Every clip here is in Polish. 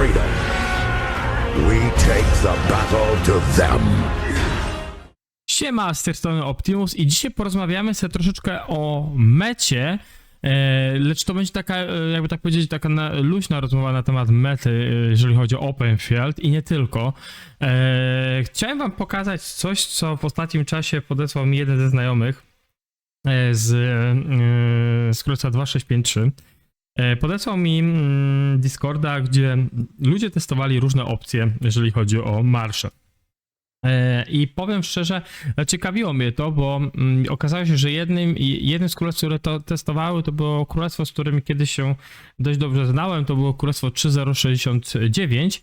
freedom. We take the battle to them. Siema, z tej strony Optimus i dzisiaj porozmawiamy sobie troszeczkę o mecie, e, lecz to będzie taka, e, jakby tak powiedzieć, taka na, luźna rozmowa na temat mety, e, jeżeli chodzi o Openfield i nie tylko. Chciałem wam pokazać coś, co w ostatnim czasie podesłał mi jeden ze znajomych z, z Królestwa 2653. E, Podesłał mi mm, Discorda, gdzie ludzie testowali różne opcje, jeżeli chodzi o marsze. E, I powiem szczerze, ciekawiło mnie to, bo mm, okazało się, że jednym, jednym z królestw, które to testowały, to było królestwo, z którym kiedyś się dość dobrze znałem, to było królestwo 3069.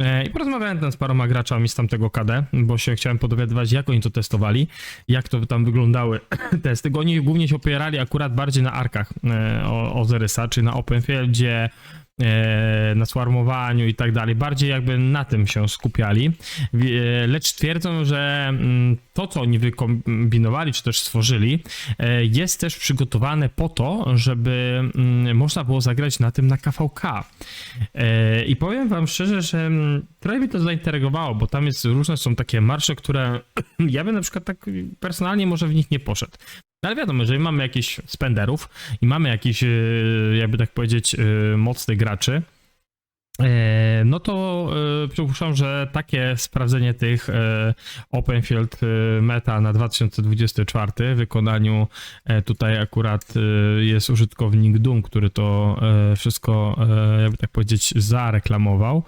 E, I porozmawiałem tam z paroma graczami z tamtego KD, bo się chciałem podowiadywać, jak oni to testowali, jak to tam wyglądały testy. Bo oni głównie się opierali akurat bardziej na arkach e, o- Ozyrysa, czy na Openfieldzie, na swarmowaniu i tak dalej. Bardziej jakby na tym się skupiali. E, Lecz twierdzą, że mm, to, co oni wykombinowali, czy też stworzyli, e, jest też przygotowane po to, żeby mm, można było zagrać na tym na KVK. E, I powiem wam szczerze, że mm, trochę mnie to zaintrygowało, bo tam jest różne są takie marsze, które ja bym na przykład tak personalnie może w nich nie poszedł. No ale wiadomo, jeżeli mamy jakichś spenderów i mamy jakiś, e, jakby tak powiedzieć, e, mocnych graczy, e, no to przypuszczam, że takie sprawdzenie tych Openfield meta na 2024 w wykonaniu tutaj akurat jest użytkownik Doom, który to wszystko, jakby tak powiedzieć, zareklamował.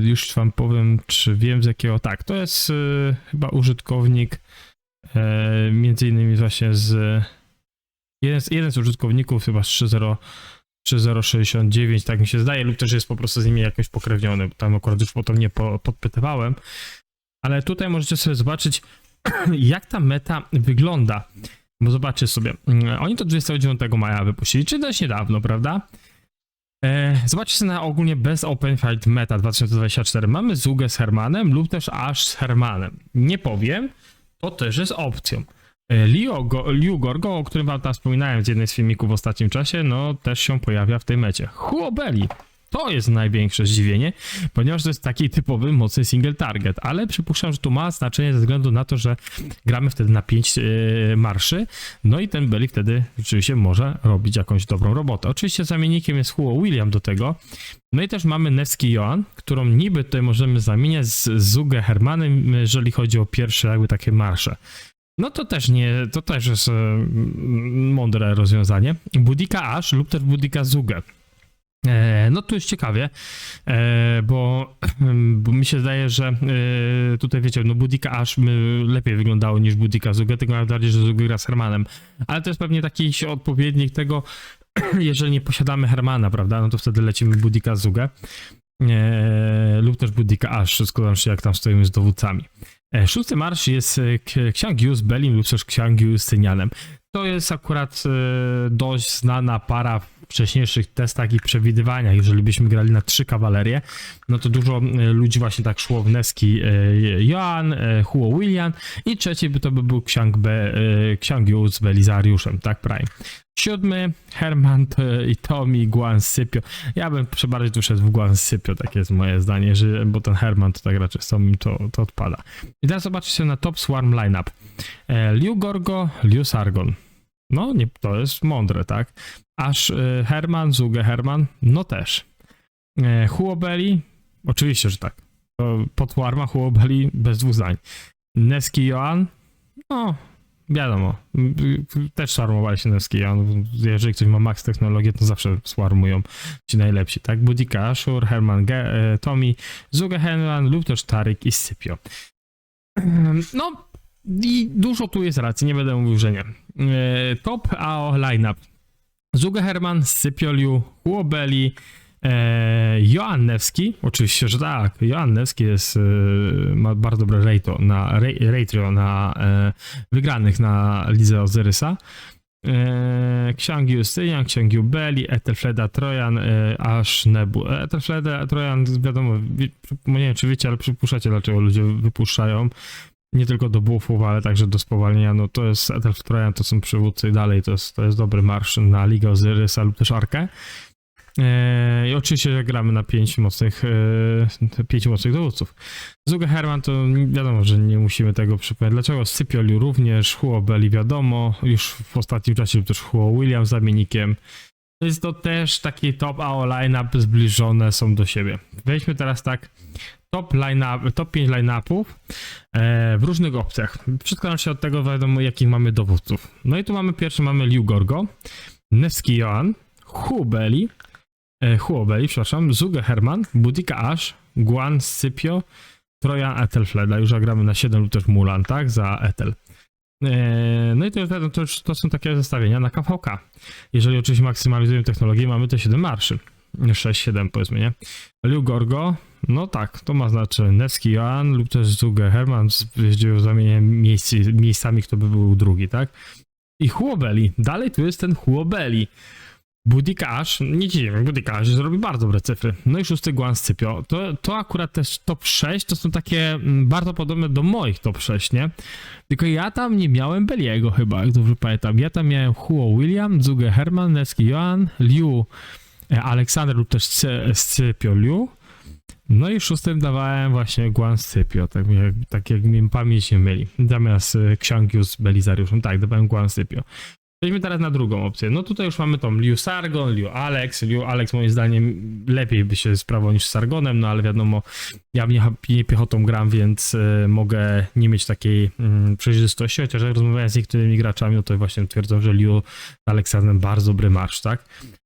Już wam powiem, czy wiem z jakiego. Tak, to jest chyba użytkownik e, między innymi właśnie z jeden, z jeden z użytkowników chyba z 3.0 3069, tak mi się zdaje, lub też jest po prostu z nimi jakoś pokrewniony, bo tam akurat już potem nie po, podpytywałem, ale tutaj możecie sobie zobaczyć, jak ta meta wygląda, bo zobaczcie sobie, mm, oni to 29 maja wypuścili, czy dość niedawno, prawda? E, zobaczcie sobie na ogólnie bez Open Fight Meta 2024. Mamy Zugę z Hermanem lub też Ash z Hermanem. Nie powiem, to też jest opcją. E, Liu, Go, Liu Gorgo, o którym wam tam wspominałem z jednej z filmików w ostatnim czasie, no też się pojawia w tej mecie. Huobeli. To jest największe zdziwienie, ponieważ to jest taki typowy mocny single target, ale przypuszczam, że to ma znaczenie ze względu na to, że gramy wtedy na 5 marszy, no i ten Belly wtedy rzeczywiście może robić jakąś dobrą robotę. Oczywiście zamiennikiem jest Huo William do tego, no i też mamy Neski Joan, którą niby tutaj możemy zamieniać z Zugę Hermanem, jeżeli chodzi o pierwsze jakby takie marsze. No to też nie, to też jest e, mądre rozwiązanie. Budika Ash lub też Budika Zugę. E, no tu jest ciekawie, e, bo, bo mi się zdaje, że e, tutaj wiecie, no Budika my, lepiej wyglądało niż Budika Zugę, tylko nawet bardziej, że Zugę gra z Hermanem. Ale to jest pewnie taki odpowiednik tego, jeżeli nie posiadamy Hermana, prawda, no to wtedy lecimy Budika. E, lub też Budika wszystko tam się jak tam stoimy z dowódcami. Szósty marsz jest K- Ksiąg z Belim lub też z Cynianem. To jest akurat dość znana para wcześniejszych testach i przewidywaniach. Jeżeli byśmy grali na trzy kawalerie, no to dużo e, ludzi właśnie tak szło w Neski e, Joan, e, Huo William i trzeci by to by był Ksiąg, Be, Yu z Belizariuszem, tak Prime. Siódmy, Herman i Tommy, Guan Scipio. Ja bym bardziej tu szedł w Guan Scipio, takie jest moje zdanie, że, bo ten Herman to tak raczej z Tomim to, to odpada. I teraz zobaczcie na Top Swarm Lineup. Liu Gorgo, Liu Sargon. No, nie, to jest mądre, tak? Aż e, Herman, Zuge Herman, no też. E, Huobeli, oczywiście, że tak. To pod Warma Huobeli bez dwóch zdań. Neski Joan, no, wiadomo. y, Też swarmowali się Neski Joan. Jeżeli ktoś ma max technologię, to zawsze swarmują ci najlepsi, tak? Budika Ashur, Herman Ge e, Tommy, Zuge Herman lub też Tarik i Scipio. Ehm, No, i dużo tu jest racji, nie będę mówił, że nie. E, top AO lineup. Zuge Herman, Scypioliu, Huobeli, e, Joannewski, oczywiście, że tak, Joannewski jest, e, ma bardzo dobre rato na, ra- ratio na e, wygranych na lidze Ozyrysa. E, Ksiąg Justynian, Ksiąg Jubeli, Ethelfleda Trojan, e, aż Nebu. Ethelfleda Trojan, wiadomo, wi- nie wiem czy wiecie, ale przypuszczacie dlaczego ludzie wypuszczają nie tylko do buffów, ale także do spowalnienia. No to jest Ethelf Trojan, to są przywódcy i dalej, to jest, to jest dobry marsz na Ligę Ozyrysa lub też Arkę. E, I oczywiście, gramy na pięć mocnych, e, pięciu mocnych dowódców. Zuge Herman to wiadomo, że nie musimy tego przypomnieć. Dlaczego? Scypioli również, Huo Belli wiadomo, już w ostatnim czasie też Huo William zamiennikiem. Jest to też taki top AO line-up zbliżone są do siebie. Weźmy teraz tak top, line top 5 line-upów e, w różnych opcjach. Wszystko zależy od tego, wiadomo, jakich mamy dowódców. No i tu mamy pierwszy, mamy Liu Gorgo, Nevski Joan, Huobeli, e, Huobeli, przepraszam, Zuge Herman, Budika Ash, Guan Scipio, Trojan Etelfleda. Już gramy na 7 lub też Mulan, tak? Za Etel. E, No i to, to, już- to są takie zestawienia na KVK. Jeżeli oczywiście maksymalizujemy technologię, mamy te 7 marszy. 6-7 powiedzmy, nie? Liu Gorgo, no tak, to ma znaczy Nevski Joan lub też Zuge Herman z z zamienieniem miejsc, miejscami, kto by był drugi, tak? I Huobeli. Dalej tu jest ten Huobeli. Budikash, nie dziwimy, Budikash zrobi bardzo dobre cyfry. No i szósty Guan Scipio. To, to akurat też top 6 to są takie mm, bardzo podobne do moich top 6, nie? Tylko ja tam nie miałem Beliego chyba, jak dobrze pamiętam. Ja tam miałem Huo William, Zuge Herman, Neski Joan, Liu e, Aleksander lub też Scy- Scipio Liu. No i szóstym dawałem właśnie Guan Scipio, tak tak jak mi pamięć nie myli. Zamiast e, z Belizariuszem, tak, dawałem Guan Scipio. Przejdźmy teraz na drugą opcję. No tutaj już mamy tą Liu Sargon, Liu Alex. Liu Alex moim zdaniem lepiej by się sprawował niż Sargonem, no ale wiadomo, ja nie, piechotą gram, więc e, mogę nie mieć takiej mm, przejrzystości, chociaż jak rozmawiałem z niektórymi graczami, no to właśnie twierdzą, że Liu z Aleksandrem bardzo dobry marsz, tak?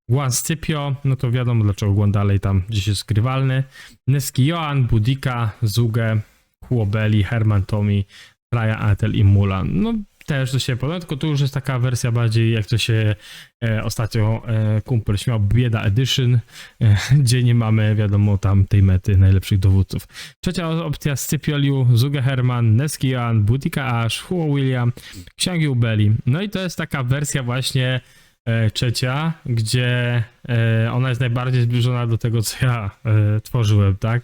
Guan Scipio, no to wiadomo dlaczego Guan dalej tam gdzieś jest skrywalny. Neski Joan, Budika, Zuge, Huobeli, Herman Tomi, Raya Atel i Mulan. No też to się podoba, tylko tu już jest taka wersja bardziej, jak to się e, ostatnio e, kumpel śmiał, bieda edition, e, gdzie nie mamy, wiadomo, tam tej mety najlepszych dowódców. Trzecia opcja Scypioliu, Zuge Herman, Neski Joan, Budika Ash, Huo William, Księgi Belli. No i to jest taka wersja właśnie e, trzecia, gdzie e, ona jest najbardziej zbliżona do tego, co ja e, tworzyłem, tak?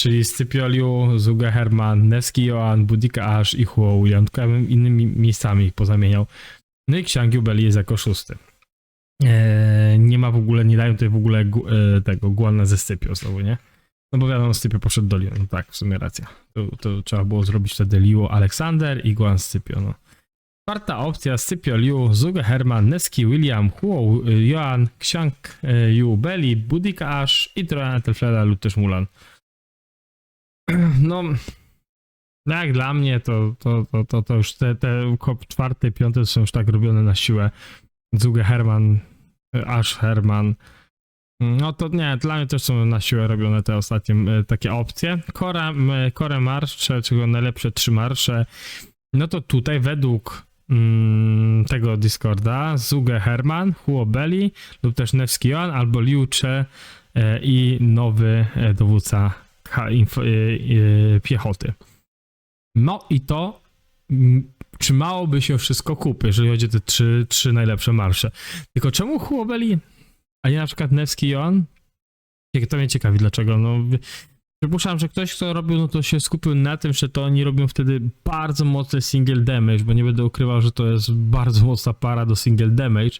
Czyli Scypioliu, Zuge Herman, Nevski Joan, Budika Ash i Huo William, tylko ja bym innymi miejscami ich pozamieniał. No i Księgi Belli jest jako szósty. Eee, nie ma w ogóle, nie dają tutaj w ogóle gu, e, tego Guana ze Scypio znowu, nie? No bo wiadomo, Scypio poszedł do Liu, no tak, w sumie racja. To, to trzeba było zrobić wtedy Liu Aleksander i Guan Scypio, no. Czwarta opcja, Scypio Liu, Zuge Herman, Neski William, Huo e, Joan, Ksiang e, Yu Belli, Budika Ash i Trojan Etelfleda lub też Mulan. No, jak dla mnie, to, to, to, to, to już te, te kop czwarte, piąte są już tak robione na siłę. Zuge Herman, e, Ash Herman. No to nie, dla mnie też są na siłę robione te ostatnie takie opcje. Kora, Kore marsze, czego najlepsze trzy marsze. No to tutaj według mm, tego Discorda Zuge Herman, Huo Belli lub też Nevski Joan albo Liu Che e, i nowy e, dowódca E, e, piechoty. No i to trzymałoby się wszystko kupy, jeżeli chodzi o te trzy, trzy najlepsze marsze. Tylko czemu Huobeli, a nie na przykład Nevski Joan? Jak To mnie ciekawi dlaczego. No, przypuszczam, że ktoś, kto robił, no to się skupił na tym, że to oni robią wtedy bardzo mocny single damage, bo nie będę ukrywał, że to jest bardzo mocna para do single damage.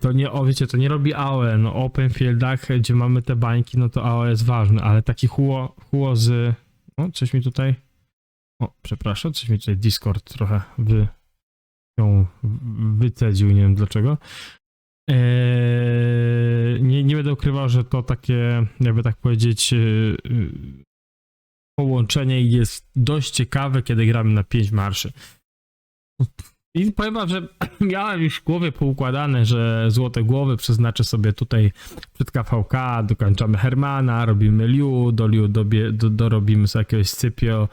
To nie, o wiecie, to nie robi AOE, no open fieldach, gdzie mamy te bańki, no to AOE jest ważne, ale taki huo, huo z... O, coś mi tutaj... O, przepraszam, coś mi tutaj Discord trochę wy... ją wycedził, nie wiem dlaczego. Eee, nie, nie będę ukrywał, że to takie, jakby tak powiedzieć, yy, połączenie jest dość ciekawe, kiedy gramy na 5 marszy. I powiem wam, że miałem już w głowie poukładane, że złote głowy przeznaczę sobie tutaj przed KVK, dokończamy Hermana, robimy Liu, do Liu dobie, do, dorobimy sobie jakiegoś Scipio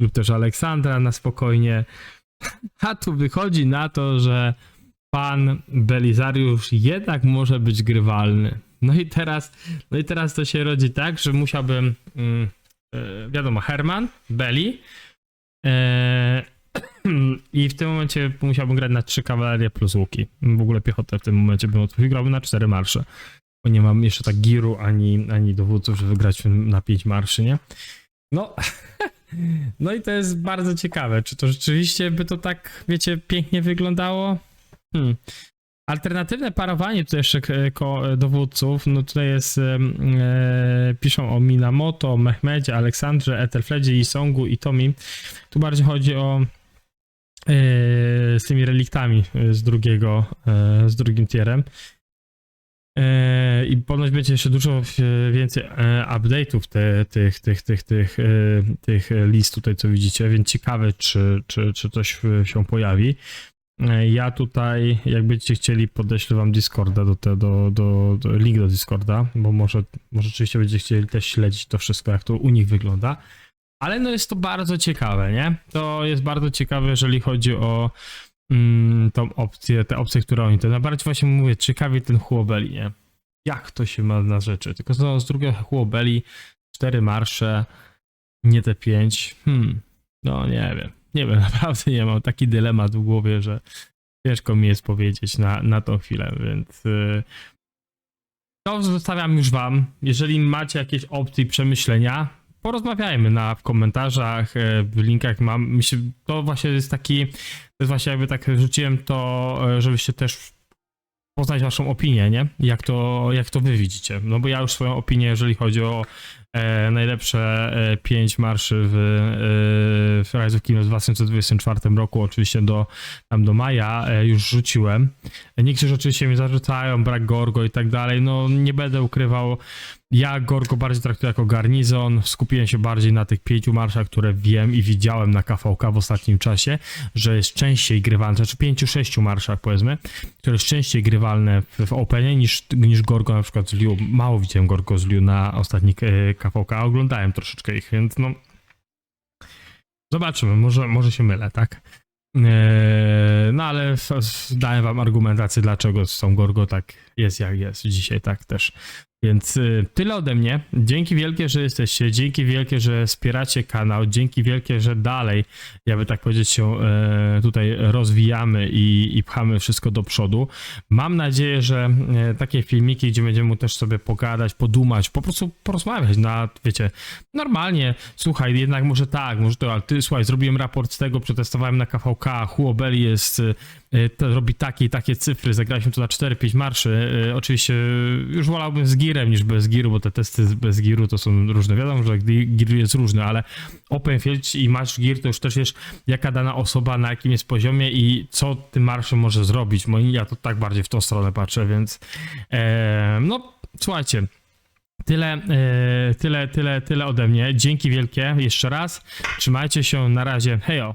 lub też Aleksandra na spokojnie. A tu wychodzi na to, że pan Belizariusz jednak może być grywalny. No i teraz, no i teraz to się rodzi tak, że musiałbym, mm, e, wiadomo, Herman, Beli, e, i w tym momencie musiałbym grać na trzy kawalerie plus łuki. W ogóle piechotę w tym momencie bym otworzył, grałbym na cztery marsze. Bo nie mam jeszcze tak giru ani, ani dowódców, żeby grać na pięć marszy, nie? No, no i to jest bardzo ciekawe. Czy to rzeczywiście by to tak, wiecie, pięknie wyglądało? Hmm. Alternatywne parowanie tutaj jeszcze k- ko- dowódców, no tutaj jest, e, piszą o Minamoto, Mehmedzie, Aleksandrze, Ethelfredzie, Isongu i Tomi. Tu bardziej chodzi o e, z tymi reliktami e, z drugiego, e, z drugim tierem. E, I ponoć będzie jeszcze dużo e, więcej e, update'ów te, tych, tych, tych, tych, e, tych list tutaj, co widzicie, więc ciekawe, czy, czy, czy coś e, się pojawi. E, Ja tutaj, jak będziecie chcieli, podeślę wam Discorda, do, te, do, do, do link do Discorda, bo może, może rzeczywiście będziecie chcieli też śledzić to wszystko, jak to u nich wygląda. Ale no jest to bardzo ciekawe, nie? To jest bardzo ciekawe, jeżeli chodzi o mm, tą opcję, te opcje, które oni, to najbardziej właśnie mówię, ciekawie ten Huobeli, nie? Jak to się ma na rzeczy? Tylko no, z drugiego Huobeli, cztery marsze, nie te pięć, hmm, no nie wiem, nie wiem, naprawdę nie mam taki dylemat w głowie, że ciężko mi jest powiedzieć na, na tą chwilę, więc yy, to zostawiam już wam. Jeżeli macie jakieś opcje przemyślenia, porozmawiajmy na, w komentarzach, e, w linkach mam, myślę, to właśnie jest taki, to jest właśnie jakby tak rzuciłem to, e, żebyście też poznać waszą opinię, nie? Jak to, jak to wy widzicie. No bo ja już swoją opinię, jeżeli chodzi o e, najlepsze e, pięć marszy w, e, w Rise of Kingdoms w 2024 roku, oczywiście do, tam do maja, e, już rzuciłem. Niektórzy oczywiście mi zarzucają brak Gorgo i tak dalej, no nie będę ukrywał, ja Gorgo bardziej traktuję jako garnizon, skupiłem się bardziej na tych pięciu marszach, które wiem i widziałem na KVK w ostatnim czasie, że jest częściej grywalne, znaczy pięciu, sześciu marszach powiedzmy, które jest częściej grywalne w, w Openie niż, niż Gorgo na przykład z Liu. Mało widziałem Gorgo z Liu na ostatnich e, KVK, oglądałem troszeczkę ich, więc no zobaczymy, może, może się mylę, tak? Eee, No ale dałem wam argumentację, dlaczego z tą Gorgo tak jest jak jest dzisiaj, tak też. Więc y, tyle ode mnie. Dzięki wielkie, że jesteście. Dzięki wielkie, że wspieracie kanał. Dzięki wielkie, że dalej, jakby tak powiedzieć, się e, tutaj rozwijamy i, i pchamy wszystko do przodu. Mam nadzieję, że e, takie filmiki, gdzie będziemy mógł też sobie pogadać, podumać, po prostu porozmawiać na, wiecie, normalnie. Słuchaj, jednak może tak, może to, ale ty, słuchaj, zrobiłem raport z tego, przetestowałem na KVK, Huobeli jest, to robi takie i takie cyfry, zagraliśmy tu na 4-5 marszy. E, Oczywiście już wolałbym z girem niż bez giru, bo te testy bez giru to są różne. Wiadomo, że gi- gir jest różny, ale Openfield i masz gir, to już też wiesz, jaka dana osoba na jakim jest poziomie i co tym marszem może zrobić. Ja to tak bardziej w tą stronę patrzę, więc e, no słuchajcie. Tyle, e, tyle, tyle, tyle ode mnie. Dzięki wielkie jeszcze raz. Trzymajcie się. Na razie. Hejo.